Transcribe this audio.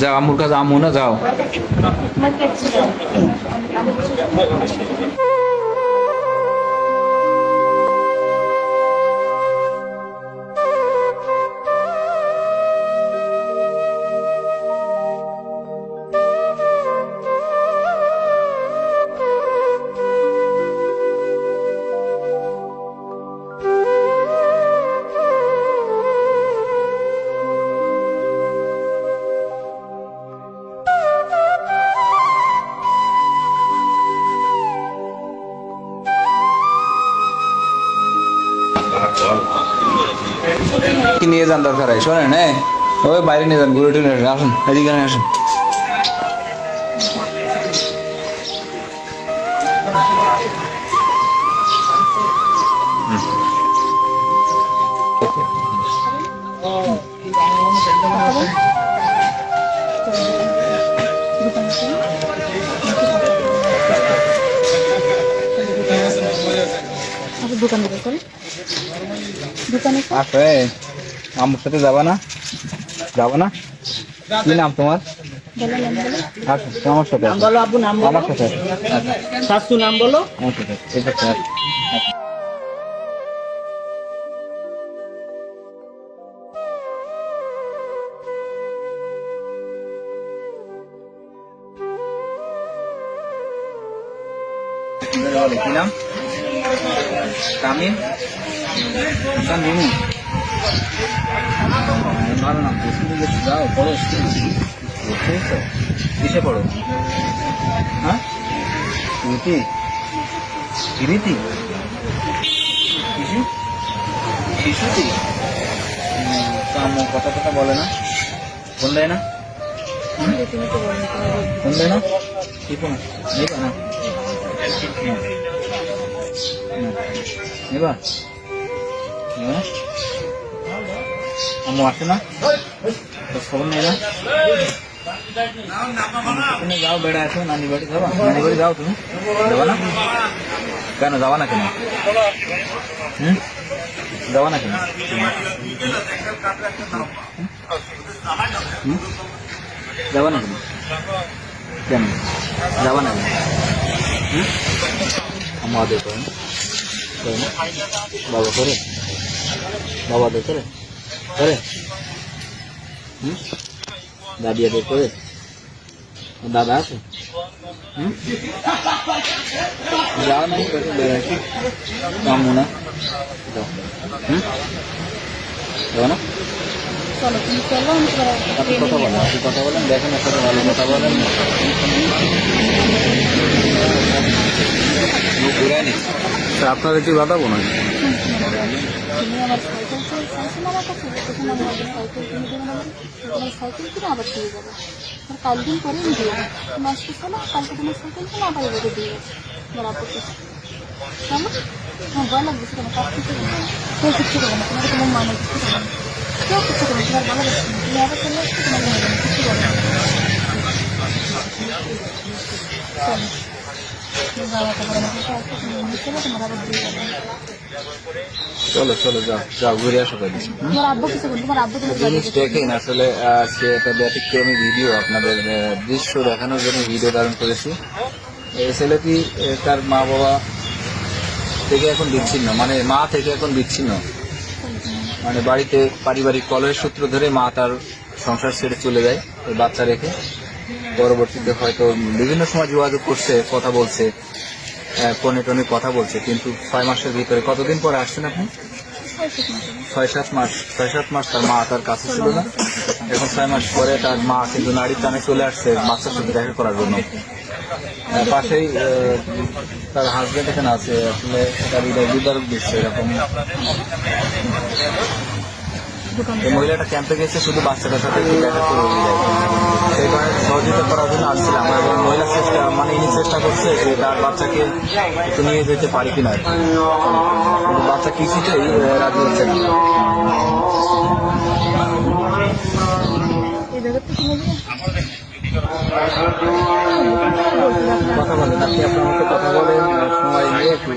যাও আম্মুর কাছে আমু না যাও। কি নিয়ে যান দরকার হয়? শোনেন হ্যাঁ ওই বাইরে নিয়ে যান ঘুরে টুরে আসুন। এদিকে আসুন। দোকান করে দোকানে আসে আম্মুর সাথে যাবা না? যাব না? কি নাম তোমার? আমার সাথে আমার সাথে। শাশু নাম বলো। আমার সাথে কি নাম? তামিম? হাসান স্কুলে গেছো যাও পড়ো কিসে পড়ো হ্যাঁ রীতি রীতি শিশু শিশুটি কথা কথা বলে না ফোন দেয় না ফোন দেয় না কি ফোন নেবা না নেবা নেবা না? আম্মু আসে না তো খবর নেই না তুমি যাও বেড়া আসো নানি বাড়ি যাবা নানি বাড়ি যাও তুমি যাবা না কেন যাবা না কেন হুম যাবা না কেন হুম? যাবা না কেন কেন যাবা না কেন হুম? আম্মা আদর করে না? করে না? বাবা করে বাবা আদর করে। দাদি আদর করে। দাদা আছে। যাও না বেড়াচ্ছি। কামু না যাও। হুম? যাও না। আপনি কথা বলেন আপনি কথা বলেন দেখেন ভালো কথা বলেন। কি বাতাবো না আমার আমার তখন আমি আগে সাইকেল কিনে দেবো না তোমার সাইকেল কিনে আবার দিয়ে যাব আর কাল দিন পরে আমি দিয়ে দেবো তুমি আসতেছো না কালকে তোমার সাইকেল কিনে আবার এবারে দিয়ে যাব আমার কাছে কেমন হ্যাঁ ভয় লাগতেছে কেন কাজ কিছু করব না কেউ কিচ্ছু করব না তোমাকে তোমার মানে কিছু করব না কেউ কিচ্ছু করব তোমার ভালো লাগছে না তুমি আবার চলে আসছো তোমার লাগবে কিছু করব না চলো চলো, যাও যাও, ঘুরে আসো জিনিস দেখেন আসলে সে একটা ব্যতিক্রমী ভিডিও আপনাদের দৃশ্য দেখানোর জন্য ভিডিও ধারণ করেছি। এই ছেলেটি তার মা বাবা থেকে এখন বিচ্ছিন্ন মানে মা থেকে এখন বিচ্ছিন্ন। মানে বাড়িতে পারিবারিক কলহের সূত্র ধরে মা তার সংসার ছেড়ে চলে যায় বাচ্চা রেখে। পরবর্তীতে হয়তো বিভিন্ন সময় যোগাযোগ করছে, কথা বলছে ফোনে টোনে কথা বলছে, কিন্তু ছয় মাসের ভিতরে কতদিন পরে আসছেন আপনি? ছয় সাত মাস। ছয় সাত মাস তার মা তার কাছে ছিল না। এখন ছয় মাস পরে তার মা কিন্তু নারীর টানে চলে আসছে বাচ্চার সাথে দেখা করার জন্য। পাশেই তার হাজবেন্ড এখানে আছে। আসলে তার হৃদয় বিদারক দৃশ্য এরকম। মহিলাটা ক্যাম্পে গেছে, শুধু বাচ্চাটার সাথে দেখা করে। সেই কারণে সহযোগিতা করার জন্য আসছিলাম এবং মহিলা চেষ্টা মানে ইনি চেষ্টা করছে যে তার বাচ্চাকে একটু নিয়ে যেতে পারি কিনা। বাচ্চা কিছুতেই রাজি হচ্ছে না। কথা বলেন, আপনি আপনার মতো কথা বলেন, সময় নিয়ে একটু